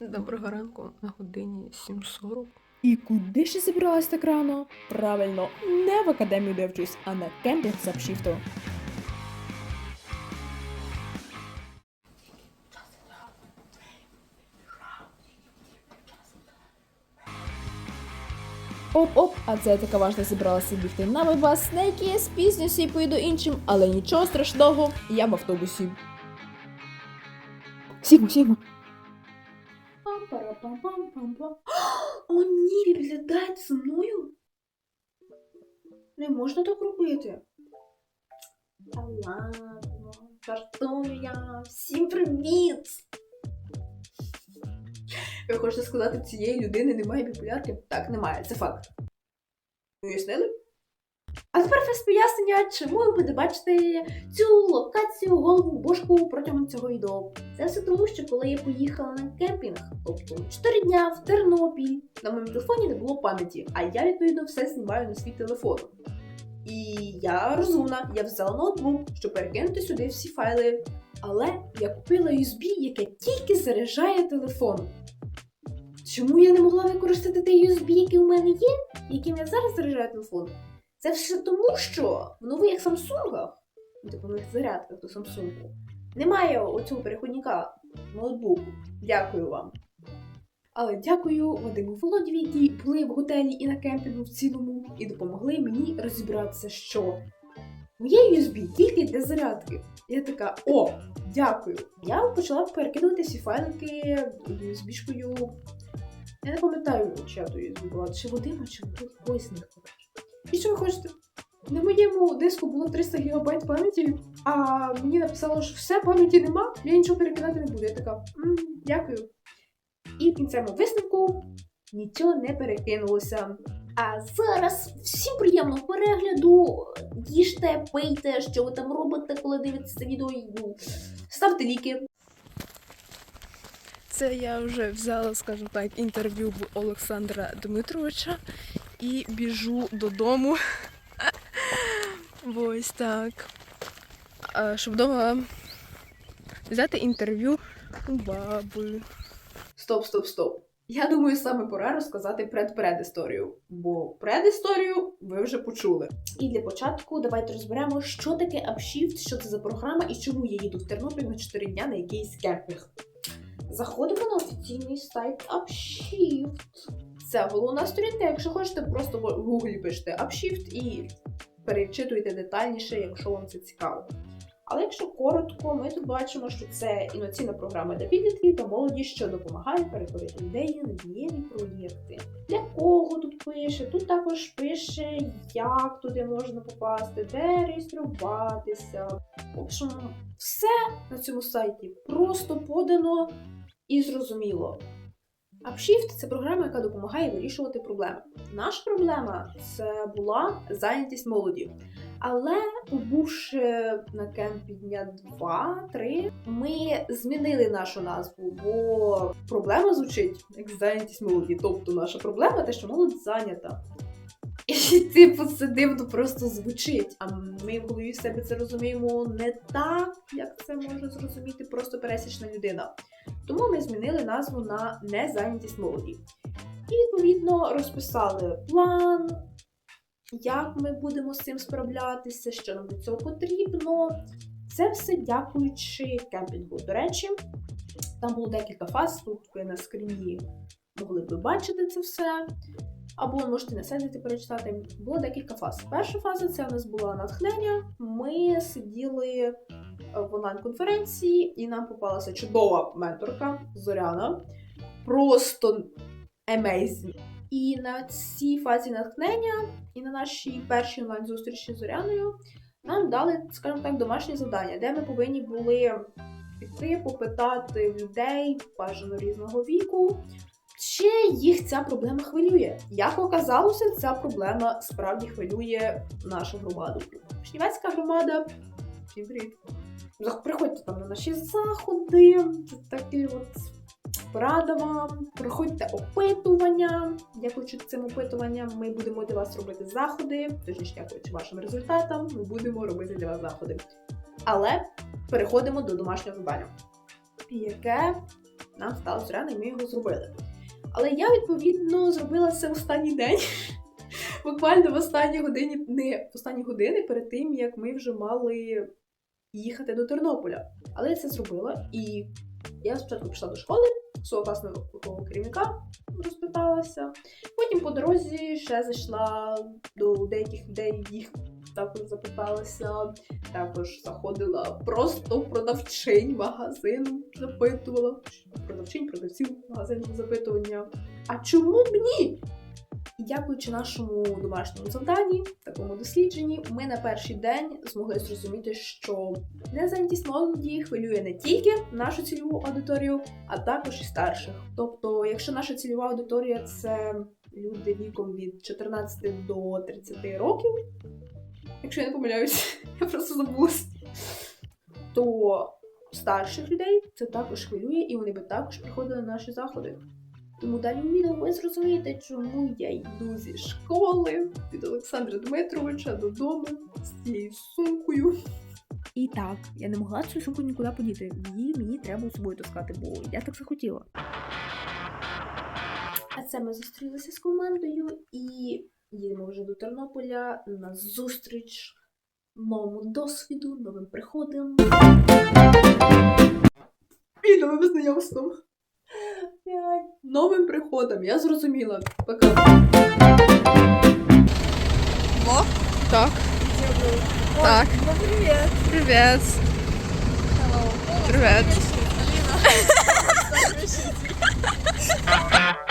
Доброго ранку на годині 7.40. І куди я зібралась так рано? Правильно, не в академію де вчусь, а на кемпінг з апшіфту. Оп-оп, а це я така важна зібралася бігти на вибас, на який я спізнюся і поїду іншим, але нічого страшного, я в автобусі. Сімо, сімо. Пам-пара-пам-пам-пам-пам. О, ні, підглядають за мною. Не можна так робити. Та ладно, жартую я. Всім привіт! Ви хочете сказати, цієї людини немає біполярки? Так, немає, це факт. Уяснили? А тепер фест пояснення, чому ви будете бачити цю локацію голову бошку протягом цього відео. Це все тому, що коли я поїхала на кемпінг, тобто 4 дня в Тернопіль, на моєму телефоні не було пам'яті, а я відповідно все знімаю на свій телефон. І я розумна, я взяла ноутбук, щоб перекинути сюди всі файли. Але я купила USB, яке тільки заряджає телефон. Чому я не могла використати той USB, який у мене є, яким я зараз заряджаю телефон? Це все тому, що в нових Samsung, ну, типу нових зарядках до Samsung, немає оцього переходника ноутбуку. Дякую вам. Але дякую Вадиму Володіві, які були в готелі і на кемпінгу в цілому, і допомогли мені розібратися, що моє USB тільки для зарядки. Я така, о, дякую. Я почала перекидувати всі файлики USB-шкою. Я не пам'ятаю, чия то USB була, чи Вадима, чи когось з них. І що ви хочете? На моєму диску було 300 ГБ пам'яті, а мені написало, що все пам'яті нема, я нічого перекидати не буду. Я така, «М, дякую. І в кінцевому висновку нічого не перекинулося. А зараз всім приємного перегляду. Їжте, пийте, що ви там робите, коли дивитеся це відео. ну, Ставте ліки. Це я вже взяла, скажімо так, інтерв'ю в Олександра Дмитровича і біжу додому. Ось так. Щоб вдома взяти інтерв'ю у баби. Стоп, стоп, стоп. Я думаю, саме пора розказати предпередісторію, бо предісторію ви вже почули. І для початку давайте розберемо, що таке Upshift, що це за програма і чому я їду в Тернопіль на 4 дня на якийсь кемпінг. Заходимо на офіційний сайт Upshift. Це головна сторінка. Якщо хочете, просто в Google пишете Upshift і перечитуйте детальніше, якщо вам це цікаво. Але якщо коротко, ми тут бачимо, що це інноваційна програма для підлітків та молоді, що допомагає перетворити ідеї на дієві проєкти. Для кого тут пише? Тут також пише, як туди можна попасти, де реєструватися. В общем, все на цьому сайті просто подано і зрозуміло. Upshift – це програма, яка допомагає вирішувати проблеми. Наша проблема це була зайнятість молоді. Але побувши на кемпі дня 2-3, ми змінили нашу назву, бо проблема звучить як зайнятість молоді. Тобто наша проблема те, що молодь зайнята. І типу це дивно просто звучить. А ми в голові себе це розуміємо не так, як це може зрозуміти просто пересічна людина. Тому ми змінили назву на незайнятість молоді. І відповідно розписали план, як ми будемо з цим справлятися, що нам для цього потрібно. Це все дякуючи кемпінгу. До речі, там було декілька фаз, тут ви на скріні могли б бачити це все. Або можете на сайті перечитати. Було декілька фаз. Перша фаза це у нас була натхнення. Ми сиділи в онлайн-конференції, і нам попалася чудова менторка Зоряна. Просто amazing. І на цій фазі натхнення, і на нашій першій онлайн-зустрічі з Зоряною нам дали, скажімо так, домашнє завдання, де ми повинні були піти, попитати людей, бажано різного віку, чи їх ця проблема хвилює. Як оказалося, ця проблема справді хвилює нашу громаду. Шнівецька громада. Всім привіт! Приходьте там на наші заходи, такий от порада вам. Проходьте опитування. Дякуючи цим опитуванням, ми будемо для вас робити заходи. Точніше, дякуючи вашим результатам, ми будемо робити для вас заходи. Але переходимо до домашнього завдання, яке нам стало зоряно, і ми його зробили. Але я, відповідно, зробила це в останній день. Буквально в останній годині, не в останні години перед тим, як ми вже мали їхати до Тернополя. Але я це зробила, і я спочатку пішла до школи, свого класного керівника розпиталася. Потім по дорозі ще зайшла до деяких людей, їх також запиталася. Також заходила просто в продавчинь магазину, запитувала. Продавчинь, продавців магазину запитування. А чому б ні? І дякуючи нашому домашньому завданні, такому дослідженні, ми на перший день змогли зрозуміти, що незайнятість молоді хвилює не тільки нашу цільову аудиторію, а також і старших. Тобто, якщо наша цільова аудиторія це люди віком від 14 до 30 років, якщо я не помиляюсь, я просто забулась, то старших людей це також хвилює, і вони би також приходили на наші заходи. Тому далі у ви зрозумієте, чому я йду зі школи від Олександра Дмитровича додому з цією сумкою. І так, я не могла цю сумку нікуди подіти. Її мені треба з собою таскати, бо я так захотіла. А це ми зустрілися з командою і їдемо вже до Тернополя на зустріч новому досвіду, новим приходам. І новим знайомством. Новим приходом, я зрозуміла. Пока. Так. Так. привет. Привет. Привет. Ой,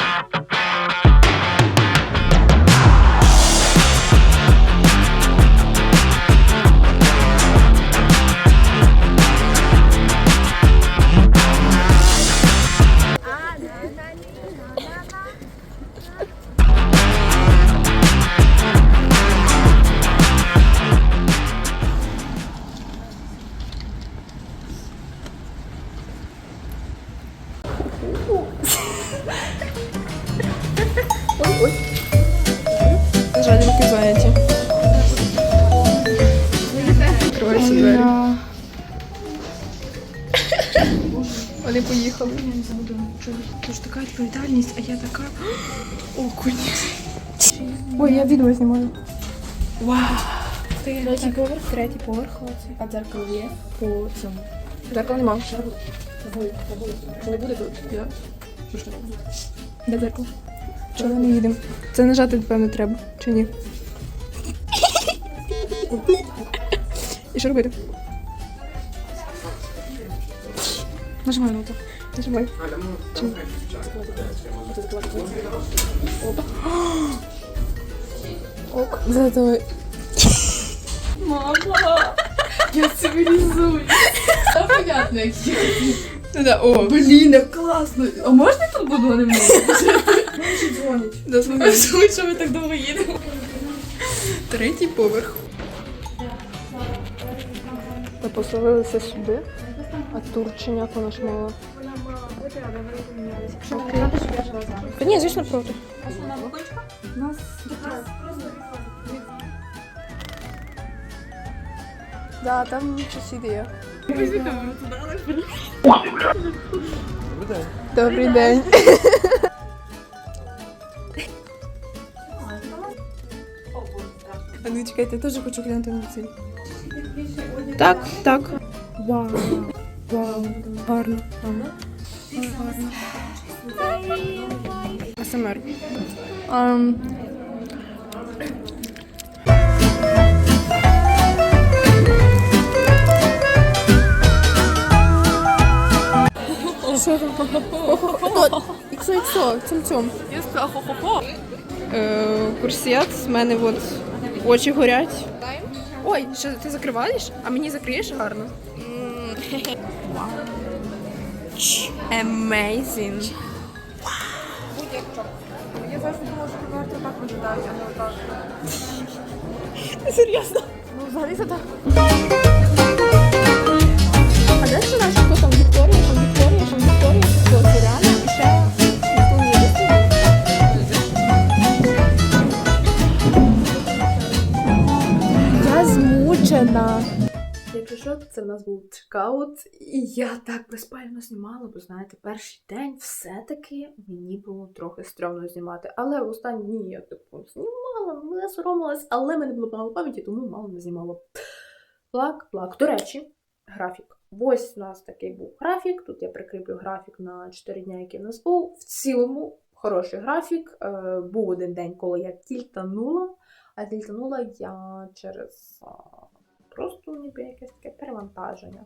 поїхали. Це ж така відповідальність, а я така. Окунь. Ой, я відео знімаю. Вау. Третій поверх, третій поверх, хлопці. А дзеркало є по цьому. Дзеркала нема. Не буде тут? Я. Де дзеркало? Чого не їдемо? Це нажати, напевно, треба, чи ні? І що робити? Нажимай на то. Нажимай. Ок. Зато... Мама! Я цивілізую. Та понятно. Ну да, о. Блін, як класно. А можна я тут буду, а не мною? Мені дзвонять. Да, слухай. Що ми так довго їдемо. Третій поверх. Ми поселилися сюди, а Турчиняк вона ж мала. Та ні, звісно, проти. Нас Да, там сусіди є. Добрий день. А ну чекайте, я теж хочу глянути на цей. Так, так. Вау. Вау. Гарно. Гарно. АСМР. Um, Що там? Хто? Іксо, іксо, цьом цьом. Я сказала хо-хо-хо. Е, Курсет, з мене от очі горять. Ой, що ти закриваєш? А мені закриєш гарно. Amazing. Я завжди думала, що конверти так виглядають, а не отак. Серйозно? Ну, взагалі це так. А де ще наш хто там Вікторія, там Вікторія, там Вікторія, хто це реально? І ще ніхто не є. Я змучена. Якщо що, це в нас був чекаут, і я так безпально знімала, бо знаєте, перший день все-таки мені було трохи стрьомно знімати. Але в останні дні я типу знімала, не соромилась, але мене було мало пам'яті, тому мало не знімала. Плак, плак. До речі, графік. Ось у нас такий був графік. Тут я прикріплю графік на 4 дні, який в нас був. В цілому хороший графік. Е, був один день, коли я тільтанула, а тільтанула я через просто ніби якесь таке перевантаження.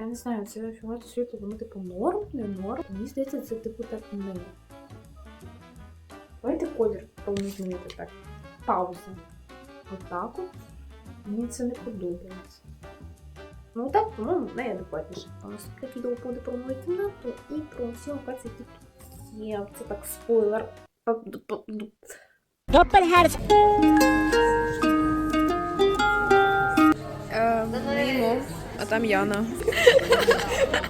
Я не знаю, це фігурати світло, воно типу норм, не норм. Мені здається, це типу так не. Давайте колір повинен змінити так. Пауза. Отак от. Мені це не подобається. Ну так, по-моєму, найадекватніше. У нас таке відео буде про мою кімнату і про всі локації, які тут є. Це так спойлер. Е, там Яна.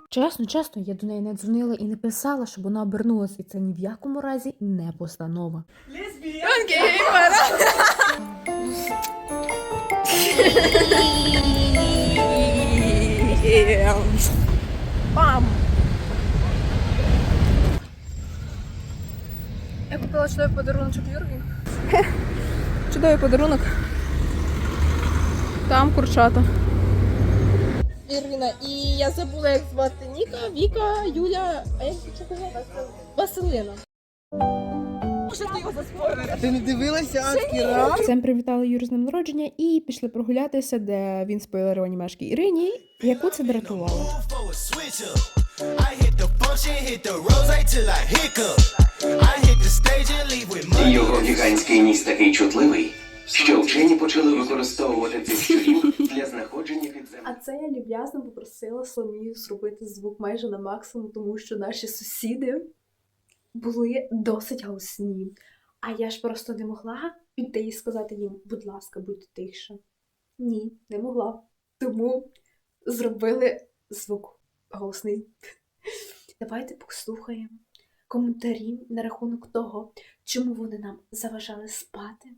Чесно, чесно, я до неї не дзвонила і не писала, щоб вона обернулась, і це ні в якому разі не постанова. Пам! Я купила чудовий подарунок Юргі. Чудовий подарунок. Там курчата. Ірина, і я забула, як звати Ніка, Віка, Юля, а як казала? Василина. Ти його заспойлерив? Ти не дивилася адський? Всем привітали Юру з днем народження і пішли прогулятися, де він спойлерив анімешки Ірині, яку це дратувало. Його гігантський ніс такий чутливий, що вчені почали використовувати цих щурів для знаходження підземних. А це я люб'язно попросила Соломію зробити звук майже на максимум, тому що наші сусіди були досить голосні. А я ж просто не могла піти і сказати їм, будь ласка, будьте тихше. Ні, не могла. Тому зробили звук голосний. Давайте послухаємо коментарі на рахунок того, чому вони нам заважали спати,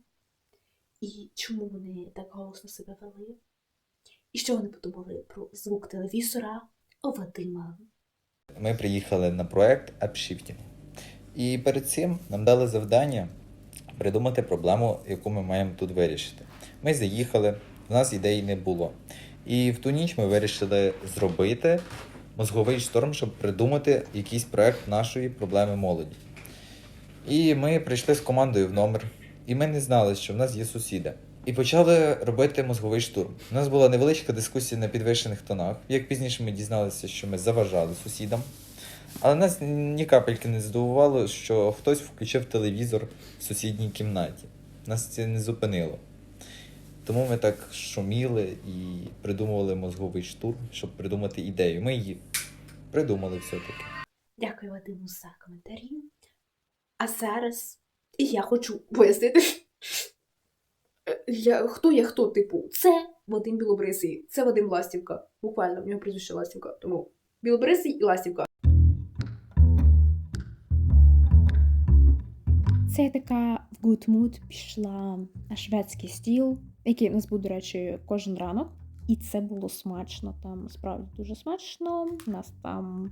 і чому вони так голосно себе вели. І що вони подумали про звук телевізора Вадима? Ми приїхали на проект AppShifting. І перед цим нам дали завдання придумати проблему, яку ми маємо тут вирішити. Ми заїхали, в нас ідеї не було. І в ту ніч ми вирішили зробити мозговий шторм, щоб придумати якийсь проект нашої проблеми молоді. І ми прийшли з командою в номер, і ми не знали, що в нас є сусіди. І почали робити мозговий штурм. У нас була невеличка дискусія на підвищених тонах. Як пізніше ми дізналися, що ми заважали сусідам. Але нас ні капельки не здивувало, що хтось включив телевізор в сусідній кімнаті. Нас це не зупинило. Тому ми так шуміли і придумували мозговий штурм, щоб придумати ідею. Ми її придумали все-таки. Дякую Вадиму за коментарі. А зараз я хочу пояснити, Е, я, хто є хто, типу, це Вадим Білобрисий, це Вадим Ластівка. Буквально, в нього прізвище Ластівка. Тому Білобрисий і Ластівка. Це я така в good mood пішла на шведський стіл, який у нас був, до речі, кожен ранок. І це було смачно. Там справді дуже смачно. Нас там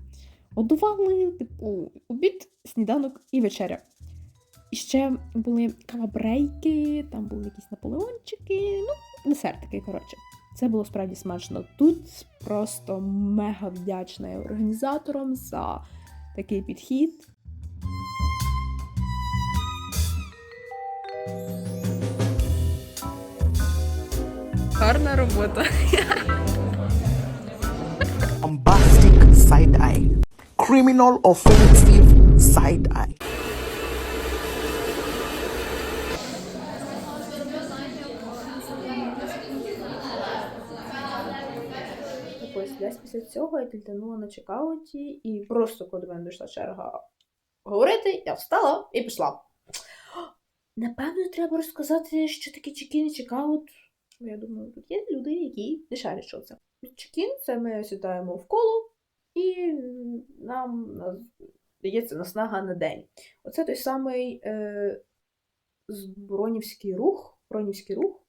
годували, типу, обід, сніданок і вечеря. І ще були кавабрейки, там були якісь наполеончики, ну, десертики, коротше. Це було справді смачно. Тут просто мега вдячна організаторам за такий підхід. Гарна робота. Bombastic side eye. Criminal offensive side eye. Після цього я тільтанула на чекауті, і просто коли до мене дійшла черга говорити, я встала і пішла. Напевно, треба розказати, що таке чекін і чекаут. Я думаю, тут є люди, які не шарять, що це. Чекін це ми сідаємо в коло, і нам дається наснага на день. Оце той самий е, з- бронівський рух, бронівський рух,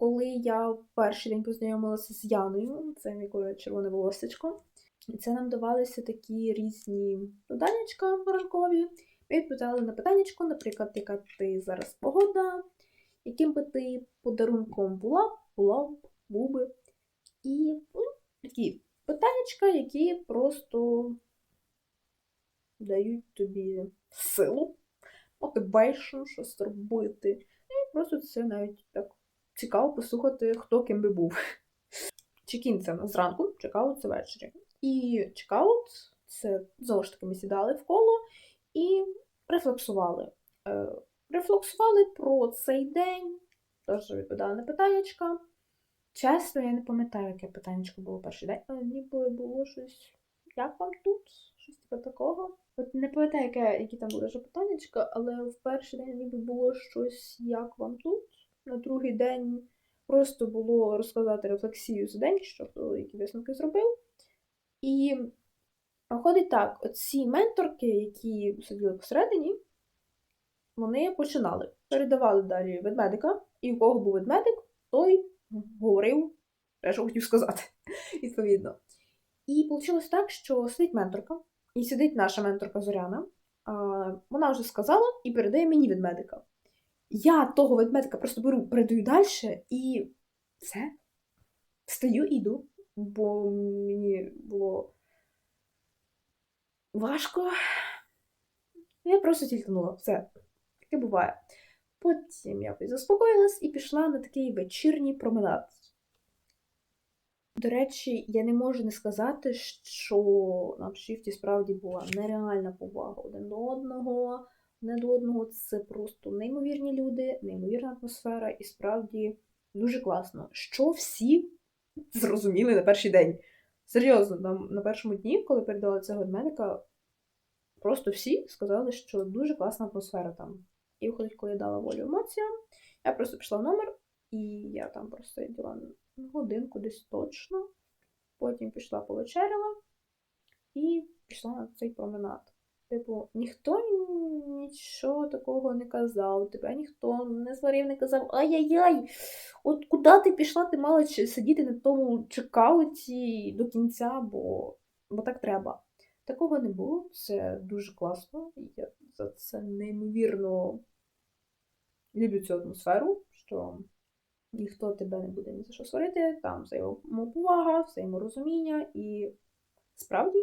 коли я перший день познайомилася з Яною, це мій червоне волосечко. І це нам давалися такі різні заданнячка ранкові. Ми відповідали на питаннячко, наприклад, яка ти зараз погода, яким би ти подарунком була, була б, був би. І ну, такі питаннячка, які просто дають тобі силу, мотивейшн, щось робити. І просто це навіть так цікаво послухати, хто ким би був. Чекін це зранку, чекаут це ввечері. І чекаут це знову ж таки ми сідали в коло і рефлексували. Е, рефлексували про цей день, теж відповідали на питаннячка. Чесно, я не пам'ятаю, яке питаннячко було перший день, але ніби було щось. Як вам тут? Щось типу такого. От не пам'ятаю, які там були вже питаннячка, але в перший день ніби було щось, як вам тут. На другий день просто було розказати рефлексію за день, що хто які висновки зробив. І виходить так: оці менторки, які сиділи посередині, вони починали. Передавали далі ведмедика, і у кого був ведмедик, той говорив те, що хотів сказати, відповідно. І вийшло так, що сидить менторка, і сидить наша менторка Зоряна. Вона вже сказала і передає мені ведмедика. Я того ведмедика просто беру, передаю далі і все. Встаю і йду, бо мені було важко. Я просто тільтанула. Все. Таке буває. Потім якось заспокоїлась і пішла на такий вечірній променад. До речі, я не можу не сказати, що на апшифті справді була нереальна повага один до одного. Не до одного це просто неймовірні люди, неймовірна атмосфера, і справді дуже класно. Що всі зрозуміли на перший день. Серйозно, там на першому дні, коли передали цього медика, просто всі сказали, що дуже класна атмосфера там. І виходить, коли я дала волю емоціям, я просто пішла в номер, і я там просто діла годинку десь точно. Потім пішла повечеряла і пішла на цей променад. Типу, ніхто нічого такого не казав, тебе ніхто не сварив, не казав ай-яй-яй, от куди ти пішла, ти мала сидіти на тому чекауті до кінця, бо, бо так треба. Такого не було, це дуже класно. Я за це неймовірно люблю цю атмосферу, що ніхто тебе не буде ні за що сварити, там взаємоповага, взаєморозуміння, і справді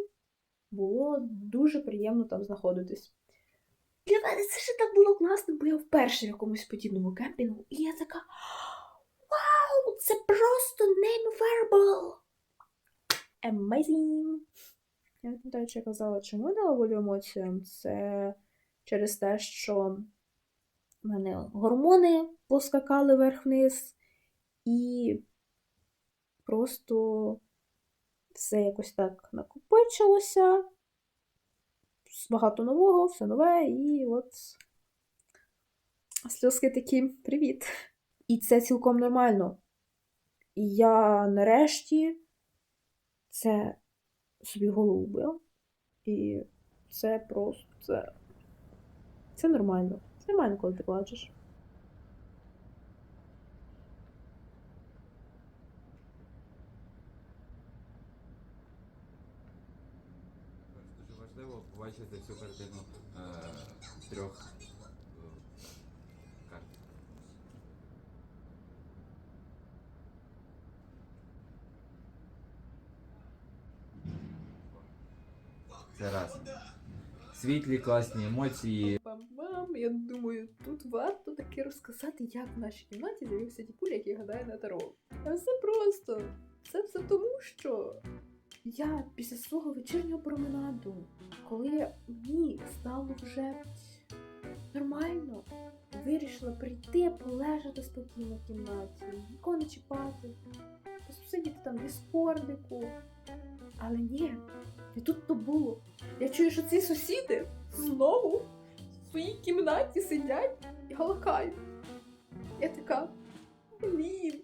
було дуже приємно там знаходитись. Для мене це ще так було класно, бо я вперше в якомусь подібному кемпінгу, і я така Вау! Це просто neighborable! Amazing! Я не пам'ятаю, чи я казала, чому я дала волю емоціям. Це через те, що в мене гормони поскакали вверх-вниз, і просто все якось так накопичилося. Багато нового, все нове, і от сльозки такі привіт. І це цілком нормально. І я нарешті це собі голову била. І це просто це, це нормально. Це нормально, коли ти плачеш. Дуже побачити цю картину е, трьох е, карт. Це раз. Світлі, класні емоції. Бам-бам! Я думаю, тут варто таки розказати, як в нашій кімнаті з'явився діпуль, який гадає на таро. А все просто. Це все тому, що я після свого вечірнього променаду, коли мені стало вже нормально, вирішила прийти, полежати спокійно в кімнаті, нікого не чіпати, посидіти там в дискордику. Але ні, не тут то було. Я чую, що ці сусіди знову в своїй кімнаті сидять і галакають. Я така, блін,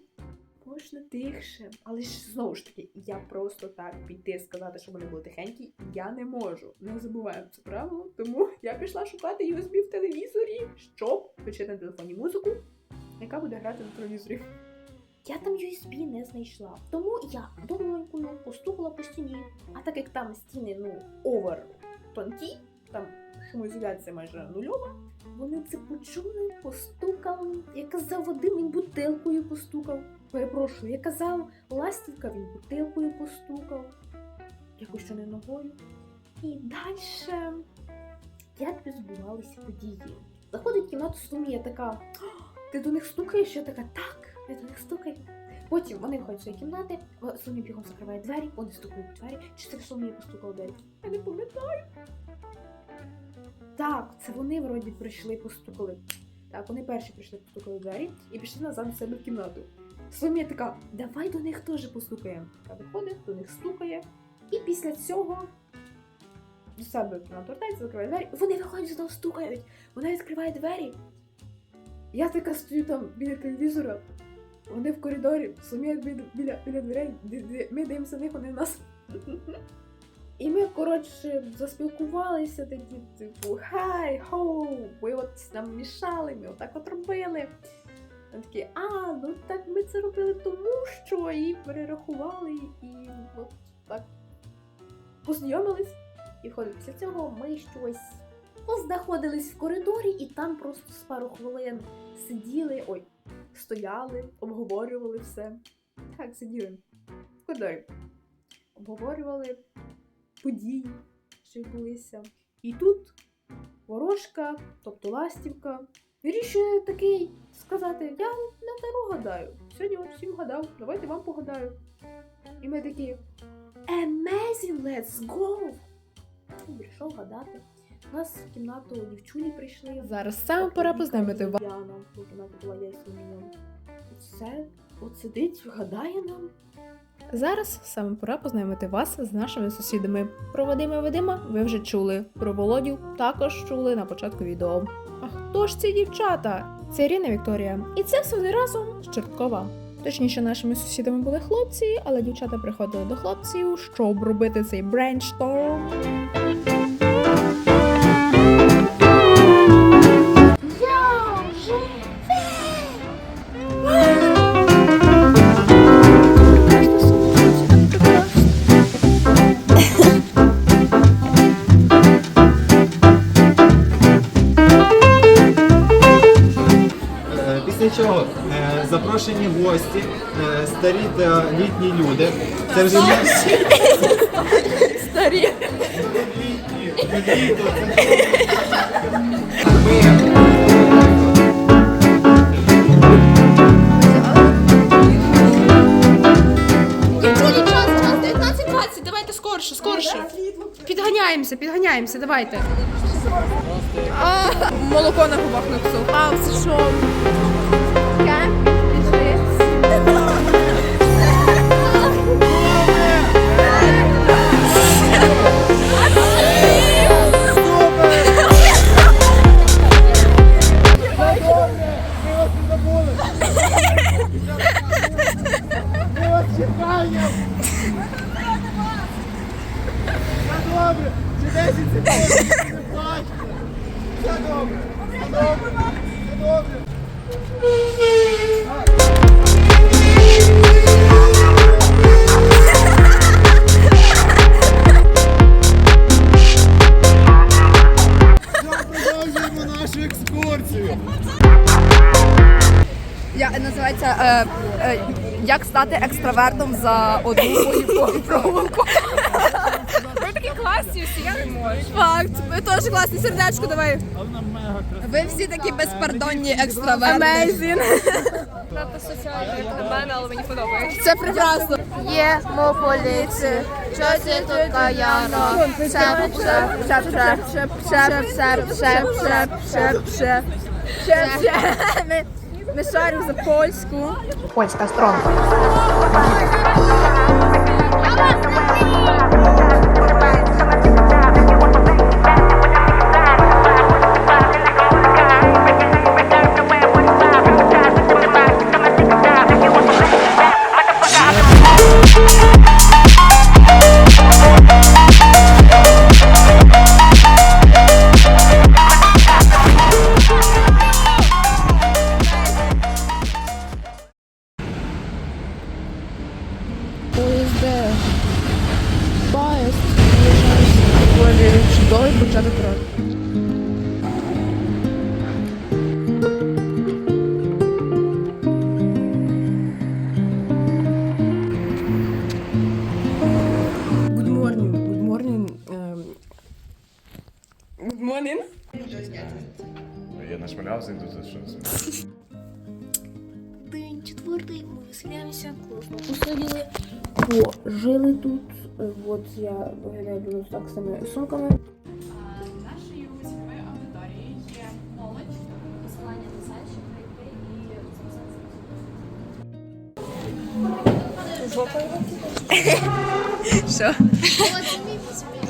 можна тихше. Але ж знову ж таки, я просто так піти сказати, що вони були тихенькі, я не можу. Не забуваємо це правило. Тому я пішла шукати USB в телевізорі, щоб включити на телефоні музику, яка буде грати на телевізорі. Я там USB не знайшла. Тому я довгенькою постукала по стіні. А так як там стіни, ну, овер тонкі, там шумоізоляція майже нульова, вони це почули, постукали. Я казав, Вадим, бутилкою постукав. Перепрошую, я казав, ластівка, він бутилкою постукав. Якось що не ногою. І далі, як відбувалися події. Заходить в кімнату Соломія така, ти до них стукаєш? Я така, так, я до них стукаю. Потім вони виходять з своєї кімнати, Соломія бігом закриває двері, вони стукають в двері. Чи це Соломія постукала в двері? Я не пам'ятаю. Так, це вони вроді прийшли, постукали. Так, вони перші прийшли, постукали в двері і пішли назад до себе в кімнату. Соломія така, давай до них теж постукаємо. Та виходить, до них стукає. І після цього до себе в кімнату вертається, закриває двері. Вони виходять знову стукають. Вона відкриває двері. Я така стою там біля телевізора. Вони в коридорі, Соломія біля, біля, біля дверей. Ми дивимося них, вони на нас. І ми, коротше, заспілкувалися такі, типу, хай, хоу, ви от нам мішали, ми отак от робили. Вони такі, а, ну так ми це робили тому, що і перерахували, і от так познайомились. І входить після цього ми щось познаходились в коридорі, і там просто з пару хвилин сиділи, ой, стояли, обговорювали все. Так, сиділи в коридорі. Обговорювали події, що відбулися. І тут ворожка, тобто ластівка, вирішує такий сказати: Я на тару гадаю. Сьогодні вам всім гадав, давайте вам погадаю. І ми такі Amazing, let's go! І прийшов гадати. У нас в кімнату дівчулі прийшли. Зараз саме пора познайомити вас. В кімнаті була я і. Все, от сидить, гадає нам. Зараз саме пора познайомити вас з нашими сусідами. Про Вадима Вадима ви вже чули. Про Володю також чули на початку відео. А хто ж ці дівчата? Це Ірина Вікторія. І це все вони разом з Чорткова. Точніше, нашими сусідами були хлопці, але дівчата приходили до хлопців, щоб робити цей брейншторм. Запрошені гості, е, старі та літні люди. Це вже не Старі. літні, літо, це ми Дівчулі, час, час, 19.20, давайте скорше, скорше. Підганяємося, підганяємося, давайте. А, молоко на губах не псу. А, це що? Я називається е, е, Як стати екстравертом за одну поїздкову прогулку. Ви такі класні, всі я не можу. Факт, ви теж класні сердечко, давай. Ви всі такі безпардонні екстраверти. Amazing. Це прекрасно. Є поліці, що це така яна? Шеп, шеп, шеп, шеп, шеп, шеп, шеп, шеп, шеп, шеп, шеп, шеп. Не- Не шарю за польську. Польська стронга. Good morning. Я нашмалявся і тут щось. День четвертий, ми веселяємося, класно посиділи, пожили тут. От я виглядаю буду так з цими сумками. Нашою цільовою аудиторією є молодь. Посилання на сайт, щоб прийти і записатися. Що?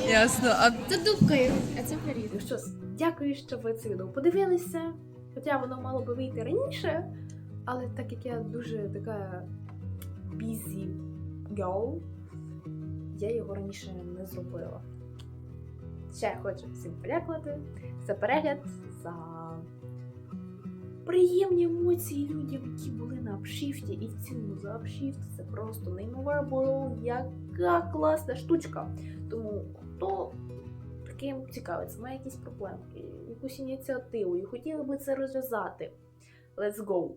Ясно. А Це дубкою, а це перід. Ну що ж, дякую, що ви це відео подивилися. Хоча воно мало би вийти раніше, але так як я дуже така busy girl, я його раніше не зробила. Ще хочу всім подякувати за перегляд, за приємні емоції людям, які були на апшіфті. І в цілому за апшіфт це просто неймовірно, яка класна штучка. Тому хто таким цікавиться, має якісь проблемки, якусь ініціативу, і хотіли би це розв'язати. Let's go!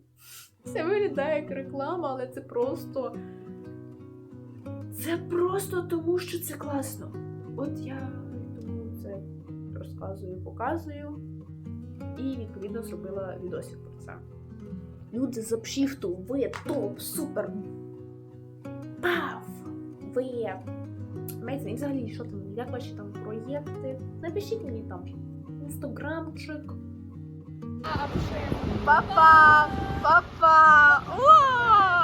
Це виглядає як реклама, але це просто. Це просто тому, що це класно. От я тому це розказую, показую. І відповідно зробила відосик про це. Люди з апшіфту, ви топ, супер. Пав! Ви Amazing. І взагалі, що там, як ваші там проєкти? Напишіть мені там інстаграмчик. Папа! Папа! О!